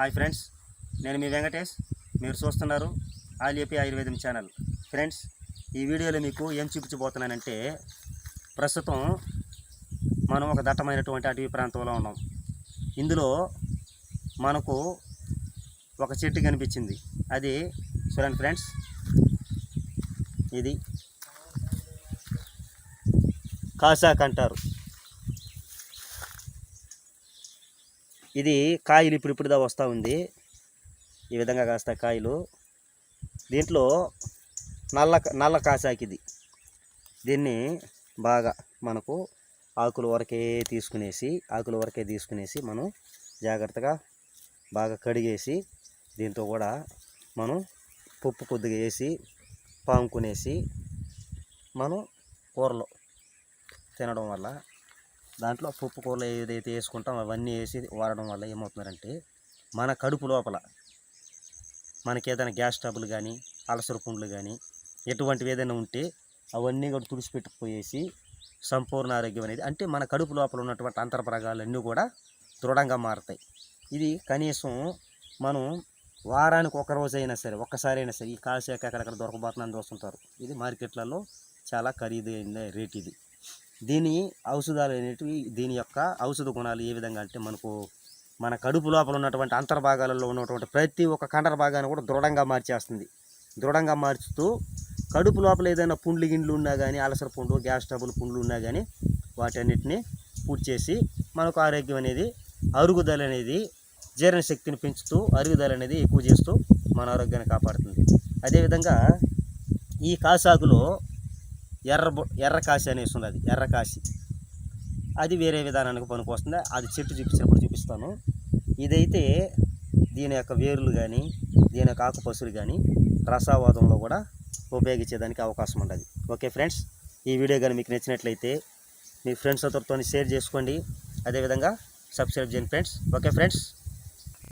Hi friends నేను మీ వెంకటేష్. మీరు చూస్తున్నారు ఆలియపి ఆయుర్వేదం ఛానల్. ఫ్రెండ్స్ ఈ వీడియోలో మీకు ఏం చూపించబోతున్నానంటే ప్రస్తుతం మనం ఒక దట్టమైనటువంటి అటవీ ప్రాంతంలో ఉన్నాం. ఇందులో మనకు ఒక చెట్టు కనిపించింది. అది చూడండి ఫ్రెండ్స్. ఇది కాసాక్ అంటారు. ఇది కాయలు ఇప్పుడు ఇప్పుడుదా వస్తూ ఉంది. ఈ విధంగా కాస్త కాయలు. దీంట్లో నల్ల నల్ల కాసాకి ఇది. దీన్ని బాగా మనకు ఆకుల వరకే తీసుకునేసి ఆకుల వరకే తీసుకునేసి మనం జాగ్రత్తగా బాగా కడిగేసి దీంతో కూడా మనం పప్పు కొద్దిగా వేసి పాముకునేసి మనం కూరలో తినడం వల్ల దాంట్లో పప్పు కూరలు ఏదైతే వేసుకుంటాం అవన్నీ వేసి వాడడం వల్ల ఏమవుతున్నారంటే మన కడుపు లోపల మనకి ఏదైనా గ్యాస్ ట్రబుల్ కానీ అలసర పుండ్లు కానీ ఎటువంటివి ఏదైనా ఉంటే అవన్నీ కూడా తుడిచిపెట్టుకుపోయేసి సంపూర్ణ ఆరోగ్యం అనేది అంటే మన కడుపు లోపల ఉన్నటువంటి అంతర్భాగాలన్నీ కూడా దృఢంగా మారుతాయి. ఇది కనీసం మనం వారానికి ఒక రోజైనా సరే ఒక్కసారైనా సరే ఈ కాసేక అక్కడక్కడ దొరకబోతుందని చూస్తుంటారు. ఇది మార్కెట్లలో చాలా ఖరీదైన రేట్ ఇది. దీని ఔషధాలు అనేటివి దీని యొక్క ఔషధ గుణాలు ఏ విధంగా అంటే మనకు మన కడుపు లోపల ఉన్నటువంటి అంతర్భాగాలలో ఉన్నటువంటి ప్రతి ఒక్క కండర భాగాన్ని కూడా దృఢంగా మార్చేస్తుంది. దృఢంగా మార్చుతూ కడుపు లోపల ఏదైనా పుండ్లు గిండ్లు ఉన్నా కానీ అలసర పుండ్లు గ్యాస్ ట్రబుల్ పుండ్లు ఉన్నా కానీ వాటన్నిటిని పూర్తి చేసి మనకు ఆరోగ్యం అనేది అరుగుదల అనేది జీర్ణశక్తిని పెంచుతూ అరుగుదల అనేది ఎక్కువ చేస్తూ మన ఆరోగ్యాన్ని కాపాడుతుంది. అదేవిధంగా ఈ కాసాకులో ఎర్ర ఎర్రకాశి అనేసి ఉన్నది ఎర్రకాశి అది వేరే విధానానికి పనికి వస్తుంది. అది చెట్టు చూపించినప్పుడు చూపిస్తాను. ఇదైతే దీని యొక్క వేర్లు కానీ దీని యొక్క ఆకుపసులు కానీ రసావాదంలో కూడా ఉపయోగించేదానికి అవకాశం ఉంటుంది. ఓకే ఫ్రెండ్స్ ఈ వీడియో కానీ మీకు నచ్చినట్లయితే మీ ఫ్రెండ్స్ అందరితో షేర్ చేసుకోండి. అదేవిధంగా సబ్స్క్రైబ్ చేయండి ఫ్రెండ్స్. Okay friends.